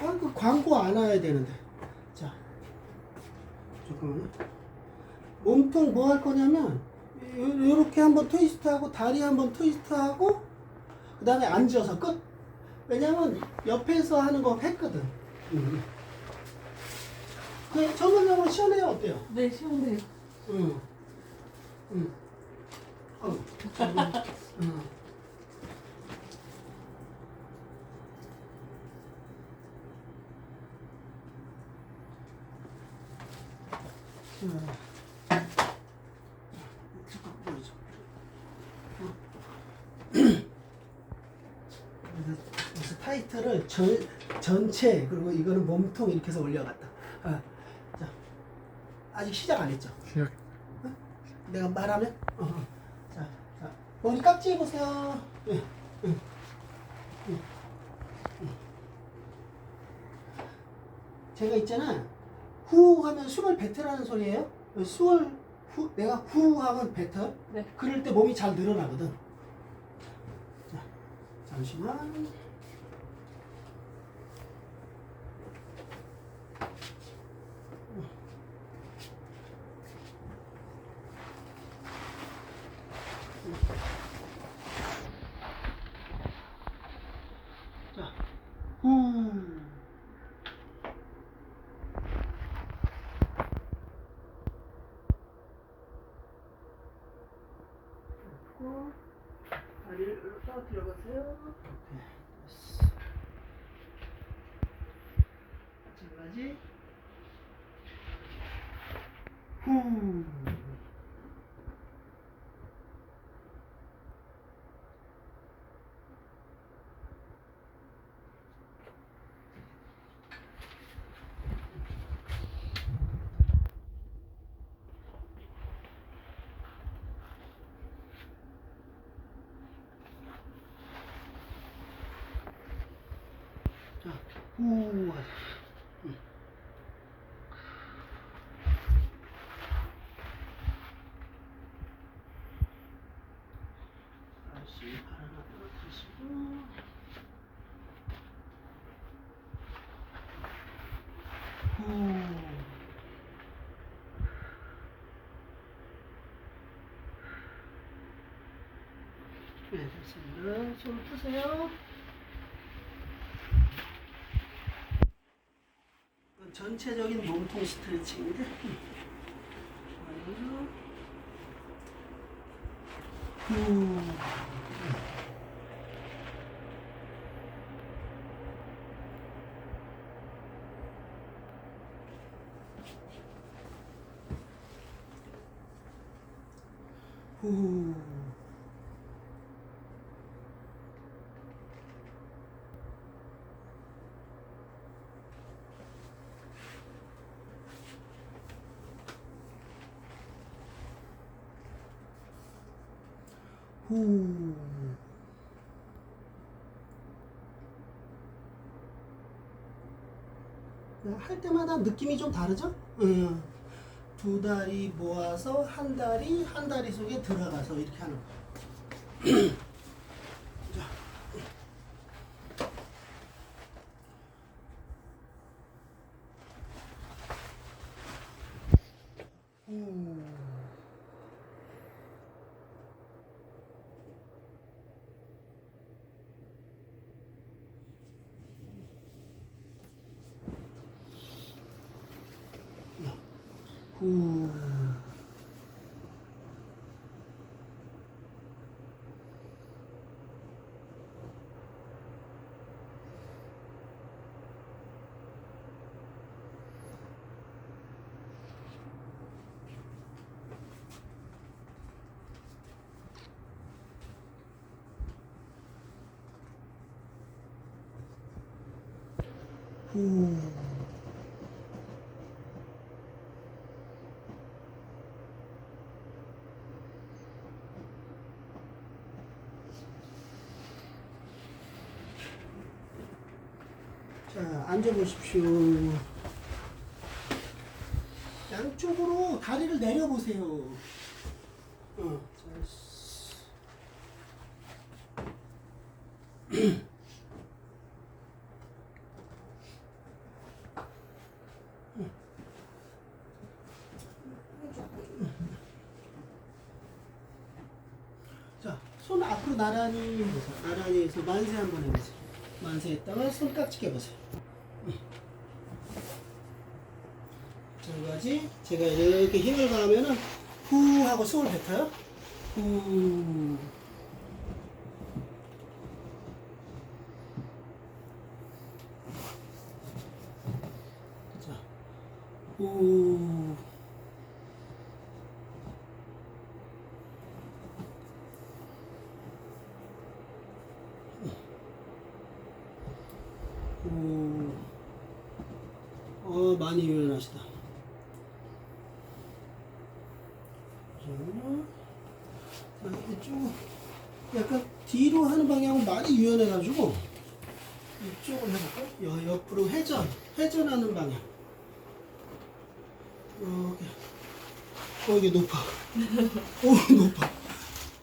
아, 그 광고 안 와야 되는데. 자, 잠깐만요. 몸통 뭐 할 거냐면, 요- 요렇게 한번 트위스트하고, 다리 한번 트위스트하고, 그 다음에 앉아서 끝. 왜냐면, 옆에서 하는 거 했거든. 음. 그, 전문용어로 시원해요, 어때요? 네, 시원해요. 응. 응. 어. 응. 자. 잠깐 보여줘. 어. 그래서 그래서 타이틀을 전, 전체 그리고 이거는 몸통 이렇게 해서 올려갔다. 아, 자, 아직 시작 안 했죠? 시작. 내가 말하면 어, 어. 자, 자 머리 깍지 해보세요. 예, 예, 예, 예. 제가 있잖아 후 하면 숨을 뱉으라는 소리예요. 숨을 후 내가 후 하면 뱉어. 네. 그럴 때 몸이 잘 늘어나거든. 자, 잠시만. 자, 후. 그리고 다리를 떨어뜨려 보세요. 이렇게 됐어. 마찬가지. 후. 자, 후. 하자. 응. 다시 발 하나 떨어뜨리시고. 후. 네, 됐습니다. 손 푸세요. 전체적인 몸통. 좋아요. 후. 후. 후. 할 때마다 느낌이 좀 다르죠? 응. 두 다리 모아서 한 다리 한 다리 속에 들어가서 이렇게 하는 거. 자. 후. 후. 후. 앉아보십시오. 양쪽으로 다리를 내려보세요. 어, 자, 손 앞으로 나란히 나란히 해서 만세 한번 해보세요. 만세 했다가 손깍지 껴보세요. 마찬가지 제가 이렇게 힘을 가하면은 후 하고 숨을 뱉어요. 후. 자, 후. 후. 어, 많이 유연하시다. 자, 이쪽 약간 뒤로 하는 방향은 많이 유연해가지고 이쪽을 해볼까? 여, 옆으로 회전, 회전하는 방향. 이렇게. 어, 이게 높아. 오, 높아.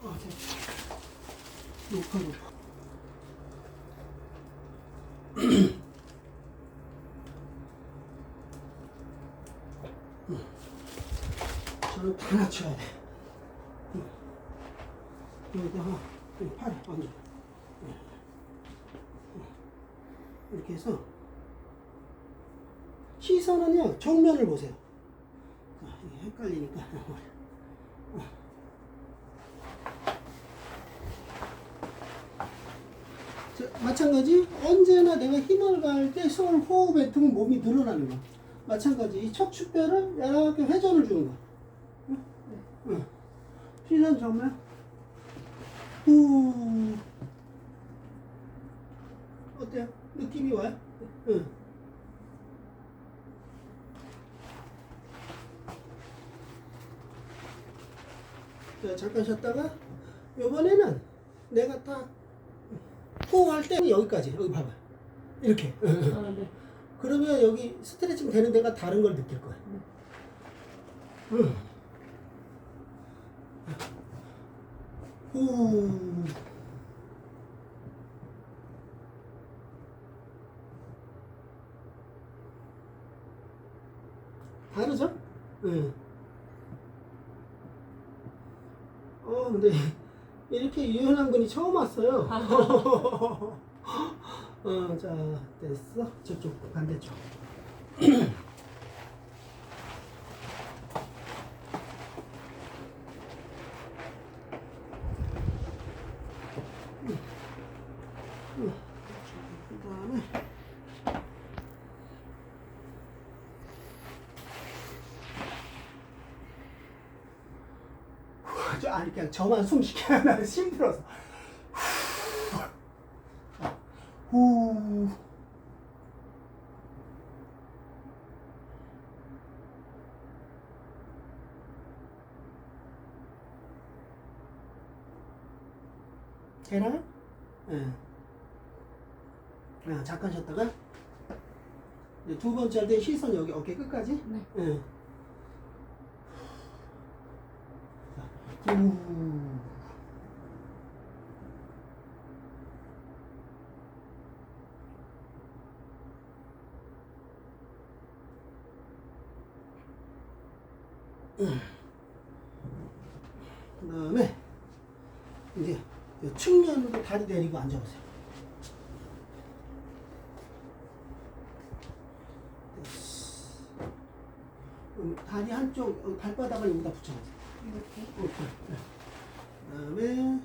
아. 높아, 높아. 낮춰야 돼. 여기다가 여기 팔 얹어. 이렇게 해서 시선은요 정면을 보세요. 자, 이게 헷갈리니까. 자, 마찬가지 언제나 내가 힘을 가할 때 숨을 호흡 뱉으면 몸이 늘어나는 거야. 마찬가지 이 척추뼈를 이렇게 회전을 주는. 응? 응. 시선 정면. 후. 어때요? 느낌이 와요? 응. 자, 잠깐 쉬었다가 이번에는 내가 딱 호흡할 때 여기까지 여기 봐봐 이렇게 아, 네. 그러면 여기 스트레칭 되는 데가 다른 걸 느낄 거야 응. 후 다르죠? 응. 어, 근데 이렇게 유연한 분이 처음 왔어요. 어, 자, 됐어. 저쪽 반대쪽. 그다음에 저 그냥 저만 숨 쉬게 나 힘들어서 후 되나? 예. 아, 잠깐 쉬었다가 이제 두 번째 할 때 시선 여기 어깨 끝까지 네. 예. 그 다음에 이제 이 측면으로 다리 내리고 앉아보세요. 다리 한쪽 어, 발바닥을 여기다 붙여보세요. 그다음에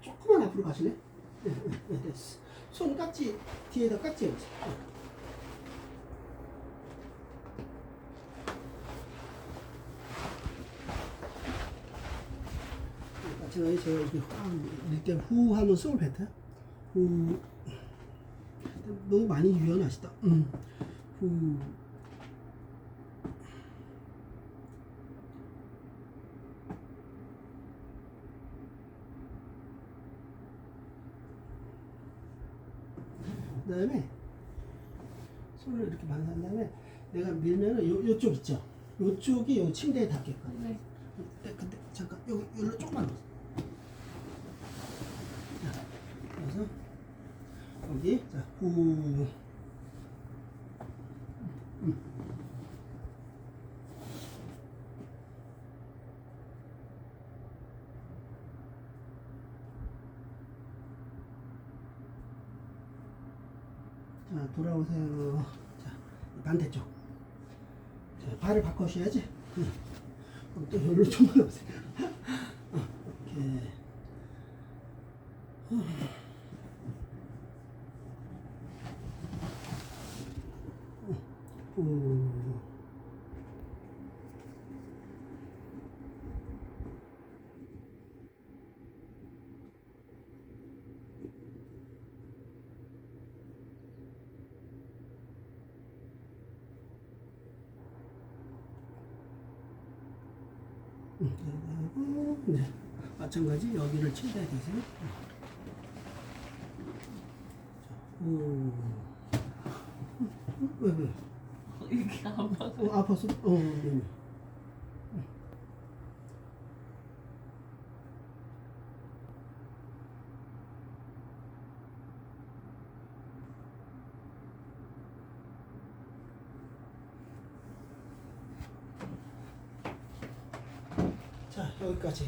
조금만 앞으로 가실래? 네, 네, 네, 됐어. 손 깍지 뒤에다 깍지. 네. 마찬가지 제가 이렇게 후, 이렇게 후 하면 숨을 뱉어요. 후. 너무 많이 유연하시다. 음. 후. 그 다음에 손을 이렇게 반사한 다음에 내가 밀면은 요, 요쪽 있죠? 요쪽이 요 침대에 닿게끔. 네. 근데, 근데 잠깐 여기 여기로 조금만 더. 자, 그래서 여기 자 후. 음. 자, 돌아오세요. 자, 반대쪽. 자, 발을 바꿔셔야지. 응. 그럼 또 여기로 좀 올라오세요. 어, 오케이. 후. 음, 네. 마찬가지 여기를 최대한 되세요. 오. 왜 왜? 이게 안 맞아. 어, 아팠어? 어, 네. 자,